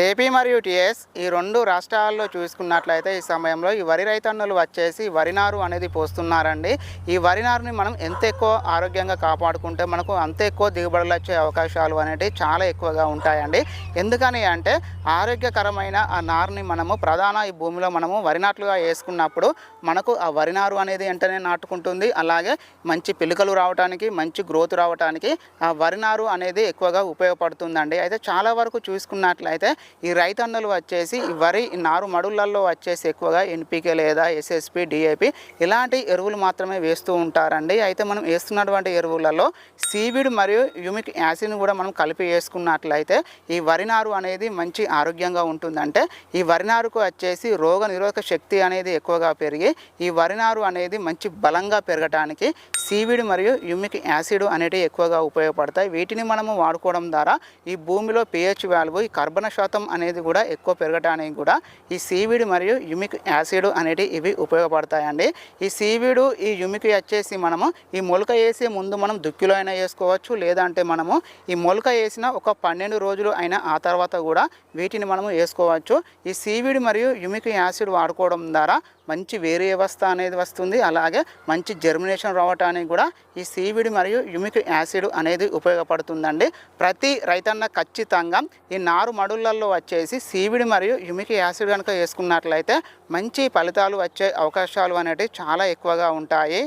AP మరియు TS ఈ రెండు రాష్ట్రాల్లో చూసుకున్నట్లయితే ఈ సమయంలో ఈ వరి రైతన్నులు వచ్చేసి వరి నారు అనేది పోస్తున్నారండి. ఈ వరి నారుని మనం ఎంత ఎక్కువ ఆరోగ్యంగా కాపాడుకుంటే మనకు అంత ఎక్కువ దిగుబడులు వచ్చే అవకాశాలు అనేటివి చాలా ఎక్కువగా ఉంటాయండి. ఎందుకని అంటే ఆరోగ్యకరమైన ఆ నారుని మనము ప్రధాన ఈ భూమిలో మనము వరి నాట్లుగా వేసుకున్నప్పుడు మనకు ఆ వరి నారు అనేది వెంటనే నాటుకుంటుంది. అలాగే మంచి పిలుకలు రావడానికి మంచి గ్రోత్ రావడానికి ఆ వరి నారు అనేది ఎక్కువగా ఉపయోగపడుతుందండి. అయితే చాలా వరకు చూసుకున్నట్లయితే ఈ రైతన్నులు వచ్చేసి ఈ వరి నారు మడులలో వచ్చేసి ఎక్కువగా ఎన్పికే లేదా ఎస్ఎస్పి డిఏపి ఇలాంటి ఎరువులు మాత్రమే వేస్తూ ఉంటారండి. అయితే మనం వేస్తున్నటువంటి ఎరువులలో సీవిడ్ మరియు యూమిక్ యాసిడ్ కూడా మనం కలిపి వేసుకున్నట్లయితే ఈ వరి నారు అనేది మంచి ఆరోగ్యంగా ఉంటుందంటే ఈ వరి నారుకు వచ్చేసి రోగ నిరోధక శక్తి అనేది ఎక్కువగా పెరిగి ఈ వరి నారు అనేది మంచి బలంగా పెరగటానికి సీవిడ్ మరియు యూమిక్ యాసిడ్ అనేటివి ఎక్కువగా ఉపయోగపడతాయి. వీటిని మనము వాడుకోవడం ద్వారా ఈ భూమిలో పిహెచ్ వాల్వ్ ఈ కర్బన శాతం అనేది కూడా ఎక్కువ పెరగటానికి కూడా ఈ సీవిడ్ మరియు యుమిక్ యాసిడ్ అనేటివి ఇవి ఉపయోగపడతాయండి. ఈ సీవీడు ఈ యుమిక్ వచ్చేసి మనము ఈ మొలక వేసే ముందు మనం దుక్కిలో అయినా వేసుకోవచ్చు లేదంటే మనము ఈ మొలక వేసిన ఒక పన్నెండు రోజులు అయినా ఆ తర్వాత కూడా వీటిని మనము వేసుకోవచ్చు. ఈ సీవిడ్ మరియు యుమిక్ యాసిడ్ వాడుకోవడం ద్వారా మంచి వేరు వ్యవస్థ అనేది వస్తుంది. అలాగే మంచి జర్మినేషన్ రావటానికి కూడా ఈ సీవిడ్ మరియు యుమిక్ యాసిడ్ అనేది ఉపయోగపడుతుందండి. ప్రతి రైతన్న ఖచ్చితంగా ఈ నారు మడులలో వచ్చేసి సీవిడి మరియు యుమిక్ యాసిడ్ కనుక వేసుకున్నట్లయితే మంచి ఫలితాలు వచ్చే అవకాశాలు అనేటివి చాలా ఎక్కువగా ఉంటాయి.